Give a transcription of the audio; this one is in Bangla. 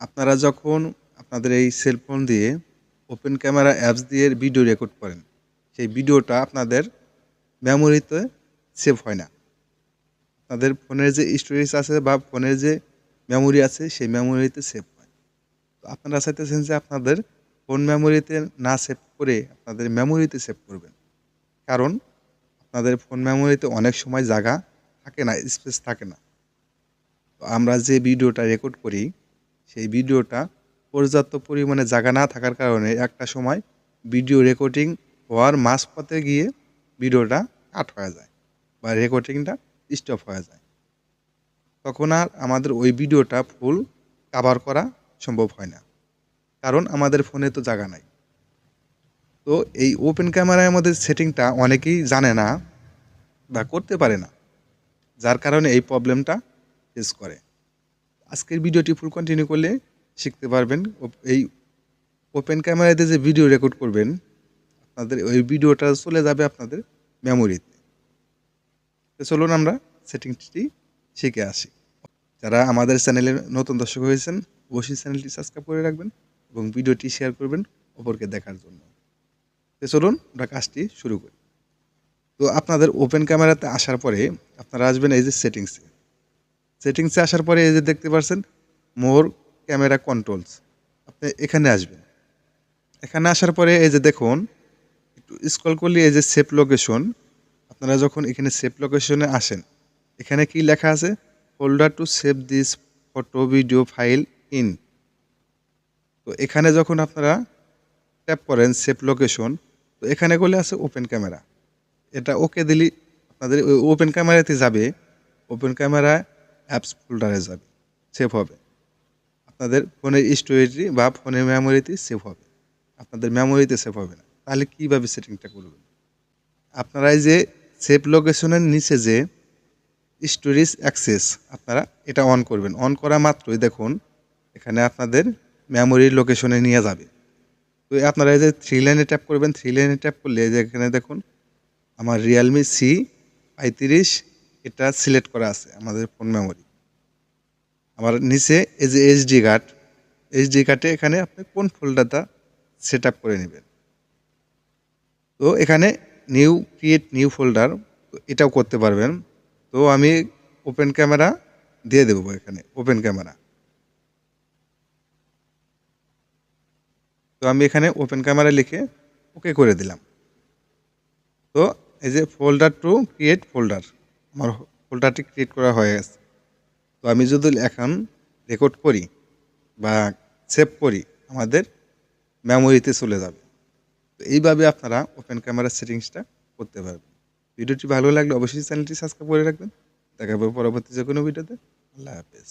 আপনারা যখন আপনাদের এই সেলফোন দিয়ে ওপেন ক্যামেরা অ্যাপস দিয়ে ভিডিও রেকর্ড করেন, সেই ভিডিওটা আপনাদের মেমোরিতে সেভ হয় না। আপনাদের ফোনের যে স্টোরেজ আছে বা ফোনের যে মেমোরি আছে, সেই মেমোরিতে সেভ হয়। তো আপনারা চাইতেছেন যে আপনাদের ফোন মেমোরিতে না সেভ করে আপনাদের মেমোরিতে সেভ করবেন। কারণ আপনাদের ফোন মেমোরিতে অনেক সময় জায়গা থাকে না স্পেস থাকে না। তো আমরা যে ভিডিওটা রেকর্ড করি সেই ভিডিওটা পর্যাপ্ত পরিমাণে জায়গা না থাকার কারণে একটা সময় ভিডিও রেকর্ডিং হওয়ার মাঝপথে গিয়ে ভিডিওটা কাট হয়ে যায় বা রেকর্ডিংটা স্টপ হয়ে যায়। তখন আর আমাদের ওই ভিডিওটা ফুল কাভার করা সম্ভব হয় না। কারণ আমাদের ফোনে তো জায়গা নাই। তো এই ওপেন ক্যামেরায় আমাদের সেটিংটা অনেকেই জানে না বা করতে পারে না। যার কারণে এই প্রবলেমটা ফেস করে। আজকের ভিডিওটি ফুল কন্টিনিউ করলে শিখতে পারবেন। এই ওপেন ক্যামেরাতে যে ভিডিও রেকর্ড করবেন, আপনাদের ওই ভিডিওটা চলে যাবে আপনাদের মেমোরিতে তো চলুন আমরা সেটিংসটি শিখে আসি। যারা আমাদের চ্যানেলে নতুন দর্শক হয়েছেন, অবশ্যই চ্যানেলটি সাবস্ক্রাইব করে রাখবেন এবং ভিডিওটি শেয়ার করবেন অপরকে দেখার জন্য। তো চলুন আমরা কাজটি শুরু করি। তো আপনাদের ওপেন ক্যামেরাতে আসার পরে আপনারা আসবেন এই যে সেটিংসে সেটিংসে আসার পরে এই যে দেখতে পাচ্ছেন মোর ক্যামেরা কন্ট্রোলস আপনি এখানে আসবেন। এখানে আসার পরে এই যে দেখুন, একটু স্ক্রল করলে এই যে সেফ লোকেশন আপনারা যখন এখানে সেফ লোকেশনে আসেন, এখানে কি লেখা আছে? Folder to save this photo video file in তো এখানে যখন আপনারা ট্যাপ করেন সেভ লোকেশন তো এখানে করলে আছে ওপেন ক্যামেরা এটা ওকে দিলি আপনাদের ওপেন ক্যামেরাতে যাবে। ওপেন ক্যামেরা অ্যাপস ফোল্ডারে যাবে সেভ হবে। আপনাদের ফোনের স্টোরেজে বা ফোনের মেমোরিতে সেভ হবে। আপনাদের মেমোরিতে সেভ হবে না। তাহলে কীভাবে সেটিংটা করবেন? আপনারা এই যে সেভ লোকেশনের নিচে যে স্টোরেজ অ্যাক্সেস আপনারা এটা অন করবেন। অন করা মাত্রই দেখুন, এখানে আপনাদের মেমোরির লোকেশনে নিয়ে যাবে। তো আপনারা এই যে থ্রি লাইনে ট্যাপ করবেন। থ্রি লাইনে ট্যাপ করলে যে এখানে দেখুন, আমার রিয়েলমি সি পঁয়ত্রিশ এটা সিলেক্ট করা আছে আমাদের ফোন মেমোরি আমার নিচে এই যে এইচডি কার্ড এইচডি কার্ডে এখানে আপনি কোন ফোল্ডারটা সেট করে নেবেন? তো এখানে নিউ ক্রিয়েট নিউ ফোল্ডার এটাও করতে পারবেন। তো আমি ওপেন ক্যামেরা দিয়ে দেবো এখানে ওপেন ক্যামেরা তো আমি এখানে ওপেন ক্যামেরা লিখে ওকে করে দিলাম। তো এই যে ফোল্ডার টু ক্রিয়েট ফোল্ডার আমার ফোল্ডারটি ক্রিয়েট করা হয়ে গেছে। আমি যদি এখন রেকর্ড করি বা সেভ করি, আমাদের মেমোরিতে চলে যাবে। তো এইভাবে আপনারা ওপেন ক্যামেরার সেটিংসটা করতে পারবেন। ভিডিওটি ভালো লাগলে অবশ্যই চ্যানেলটি সাবস্ক্রাইব করে রাখবেন। দেখা পাবো পরবর্তী যে কোনো ভিডিওতে। আল্লাহ হাফেজ।